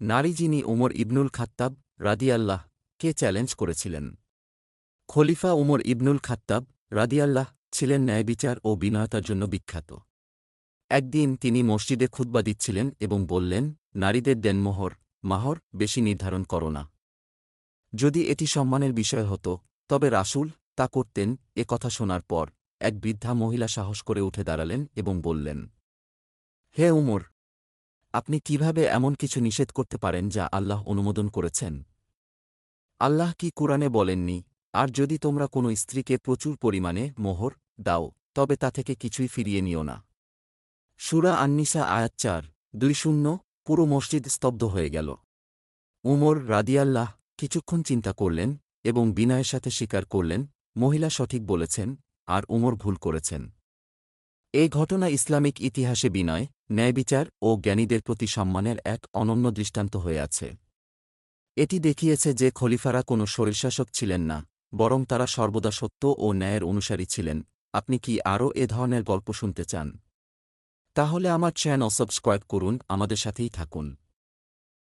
নারী যিনি উমর ইবনুল খাত্তাব রাদিয়াল্লাহ কে চ্যালেঞ্জ করেছিলেন। খলিফা উমর ইবনুল খাত্তাব রাদিয়াল্লাহ ছিলেন ন্যায়বিচার ও বিনয়তার জন্য বিখ্যাত। একদিন তিনি মসজিদে খুতবা দিচ্ছিলেন এবং বললেন, নারীদের দেনমোহর, মাহর বেশি নির্ধারণ করো না। যদি এটি সম্মানের বিষয় হতো, তবে রাসূল তা করতেন এ কথা শোনার পর এক বৃদ্ধা মহিলা সাহস করে উঠে দাঁড়ালেন এবং বললেন, হে উমর আপনি কীভাবে এমন কিছু নিষেধ করতে পারেন যা আল্লাহ অনুমোদন করেছেন? আল্লাহ কি কুরআনে বলেননি, আর যদি তোমরা কোনো স্ত্রীকে প্রচুর পরিমাণে মোহর দাও, তবে তা থেকে কিছুই ফিরিয়ে নিও না। সুরা আন্নিসা আয়াত চার, দুই শূন্য, পুরো মসজিদ স্তব্ধ হয়ে গেল। উমর রাদিয়াল্লাহ কিছুক্ষণ চিন্তা করলেন এবং বিনয়ের সাথে স্বীকার করলেন, মহিলা সঠিক বলেছেন, আর উমর ভুল করেছেন। এই ঘটনা ইসলামিক ইতিহাসে বিনয়, ন্যায়বিচার ও জ্ঞানীদের প্রতি সম্মানের এক অনন্য দৃষ্টান্ত হয়ে আছে। এটি দেখিয়েছে যে খলিফারা কোনো শরীরশাসক ছিলেন না, বরং তারা সর্বদা সত্য ও ন্যায়ের অনুসারী ছিলেন। আপনি কি আরও এ ধরনের গল্প শুনতে চান? তাহলে আমার চ্যানেল সাবস্ক্রাইব করুন, আমাদের সাথেই থাকুন।